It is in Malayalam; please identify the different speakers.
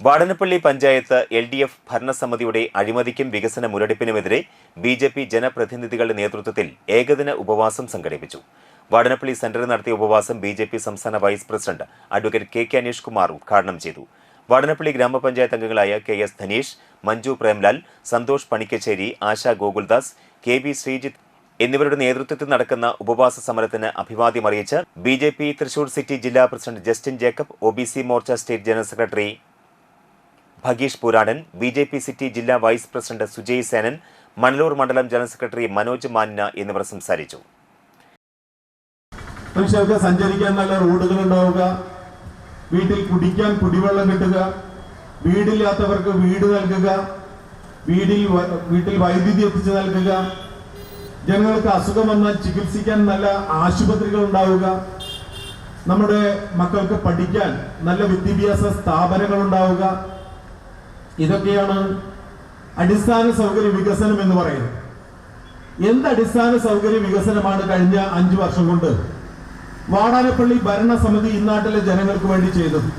Speaker 1: Vadanappally panchayat L D F ഭരണസമിതിയുടെ അഴിമതിക്കും വികസന മുരടിപ്പിനുമെതിരെ ബി ജെ പി ജനപ്രതിനിധികളുടെ നേതൃത്വത്തിൽ ഏകദിന ഉപവാസം സംഘടിപ്പിച്ചു. വാടനപ്പള്ളി സെന്ററിൽ നടത്തിയ ഉപവാസം ബി ജെ പി സംസ്ഥാന vice president advocate K K Aneesh Kumar ഉദ്ഘാടനം ചെയ്തു. വാടനപ്പള്ളി ഗ്രാമപഞ്ചായത്ത് അംഗങ്ങളായ K S Dhaneesh Manju Premlal Santhosh Panikkassery Asha Gokuldas K B Sreejith എന്നിവരുടെ നേതൃത്വത്തിൽ നടക്കുന്ന ഉപവാസ സമരത്തിന് അഭിവാദ്യം അറിയിച്ച് B J P Thrissur city ജില്ലാ president Justin Jacob O B C Morcha state general secretary Bhagheesh Puradan B J P city ജില്ലാ വൈസ് പ്രസിഡന്റ് സുജയ് സേനൻ മണലൂർ മണ്ഡലം ജനറൽ സെക്രട്ടറി മനോജ് മാനിന എന്നിവർ സംസാരിച്ചു.
Speaker 2: മനുഷ്യർക്ക് സഞ്ചരിക്കാൻ നല്ല റോഡുകൾ ഉണ്ടാവുക വീട്ടിൽ കുടിക്കാൻ കുടിവെള്ളം കിട്ടുക വീടില്ലാത്തവർക്ക് വീട് നൽകുക വീടിൽ വീട്ടിൽ വൈദ്യുതി എത്തിച്ചു നൽകുക ജനങ്ങൾക്ക് അസുഖം വന്നാൽ ചികിത്സിക്കാൻ നല്ല ആശുപത്രികൾ ഉണ്ടാവുക നമ്മുടെ മക്കൾക്ക് പഠിക്കാൻ നല്ല വിദ്യാഭ്യാസ സ്ഥാപനങ്ങൾ ഉണ്ടാവുക ഇതൊക്കെയാണ് അടിസ്ഥാന സൗകര്യ വികസനം എന്ന് പറയുന്നത്. എന്ത് അടിസ്ഥാന സൗകര്യ വികസനമാണ് കഴിഞ്ഞ അഞ്ചു വർഷം കൊണ്ട്? വാടാനപ്പള്ളി ഭരണസമിതി ഇന്നാട്ടിലെ ജനങ്ങൾക്ക് വേണ്ടി ചെയ്തത്.